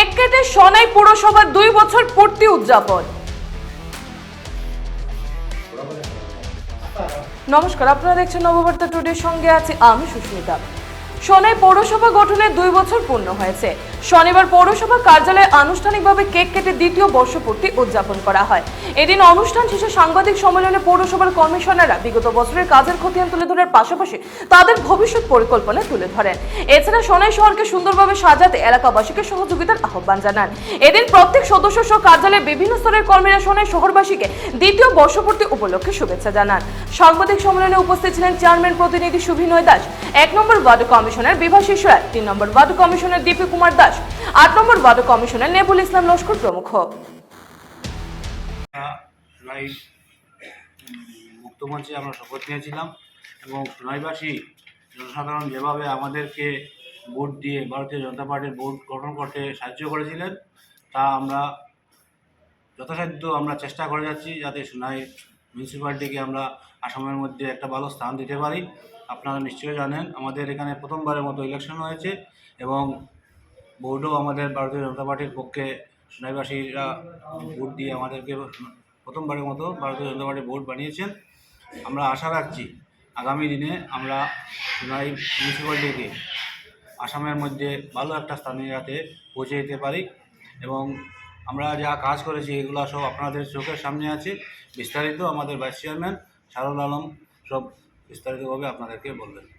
Cake কেটে সনাই পুরসভার দুই বছর পূর্তি উদযাপন। নমস্কার, আপনারা দেখছেন নববার্তা টুডের সঙ্গে আছি আমি সুস্মিতা। সোনাই পৌরসভা গঠনের দুই বছর পূর্ণ হয়েছে। শনিবার পৌরসভা কার্যালয়ে আনুষ্ঠানিকভাবে কেক কেটে দ্বিতীয় বর্ষপূর্তি উদযাপন করা হয়। এদিন অনুষ্ঠান শেষে সাংবাদিক সম্মেলনে পৌরসভার কমিশনাররা বিগত বছরের কাজের খতিয়ান তুলে ধরার পাশাপাশি তাদের ভবিষ্যৎ পরিকল্পনা তুলে ধরেন। এছাড়া সোনাই শহরকে সুন্দরভাবে সাজাতে এলাকাবাসীকে সহযোগিতার আহ্বান জানান। এদিন প্রত্যেক সদস্য সহ কার্যালয়ে বিভিন্ন স্তরের কর্মীরা সোনাই শহরবাসীকে দ্বিতীয় বর্ষপূর্তি উপলক্ষে শুভেচ্ছা জানান। সাংবাদিক সম্মেলনে উপস্থিত ছিলেন চেয়ারম্যান প্রতিনিধি সুভিনয় দাস, এক নম্বর ওয়ার্ড কমিশনার বিভাশিস রায় তিন number ward commissioner Dipi Kumar Das আট number ward commissioner Nebul Islam Laskar প্রমুখ। মুক্তমঞ্চে আমরা শপথ নিয়েছিলাম এবং সোনাইবাসী জনসাধারণ যেভাবে আমাদেরকে ভোট দিয়ে ভারতীয় জনতা পার্টির ভোট গঠন করতে সাহায্য করেছিলেন, তা আমরা যথাসাধ্য আমরা চেষ্টা করে যাচ্ছি যাতে সোনাই মিউনিসিপ্যালিটিকে আমরা আসামের মধ্যে একটা ভালো স্থান দিতে পারি। আপনারা নিশ্চয়ই জানেন, আমাদের এখানে প্রথমবারের মতো ইলেকশন হয়েছে এবং ভোটও আমাদের ভারতীয় জনতা পার্টির পক্ষে সোনাইবাসীরা ভোট দিয়ে আমাদেরকে প্রথমবারের মতো ভারতীয় জনতা পার্টি ভোট বানিয়েছেন। আমরা আশা রাখছি আগামী দিনে আমরা সোনাই মিউনিসিপ্যালিটিকে আসামের মধ্যে ভালো একটা স্থানে যাতে পৌঁছে দিতে পারি এবং আমরা যা কাজ করেছি এগুলো সব আপনাদের চোখের সামনে আছে। বিস্তারিত আমাদের ভাইস চেয়ারম্যান শারুল আলম সব বিস্তারিতভাবে আপনাদেরকে বলবেন।